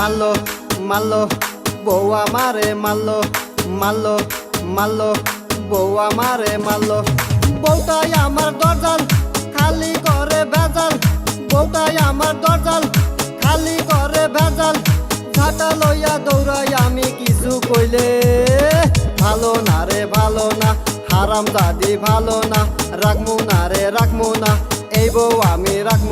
মারলো মারলো, বউ আমারে মারলো মারলো মারলো, বউ আমারে মারলো। বউটাই আমার দরজাল, খালি করে ভেজাল। বউটাই আমার দরজাল, খালি করে ভেজাল। ঝাঁটা লইয়া দৌড়াই আমি কিছু কইলে। ভালো না রে, ভালো না হারাম দাদি ভালো না, রাখমু না রে, রাখমু না। এই বউ আমি রাখমু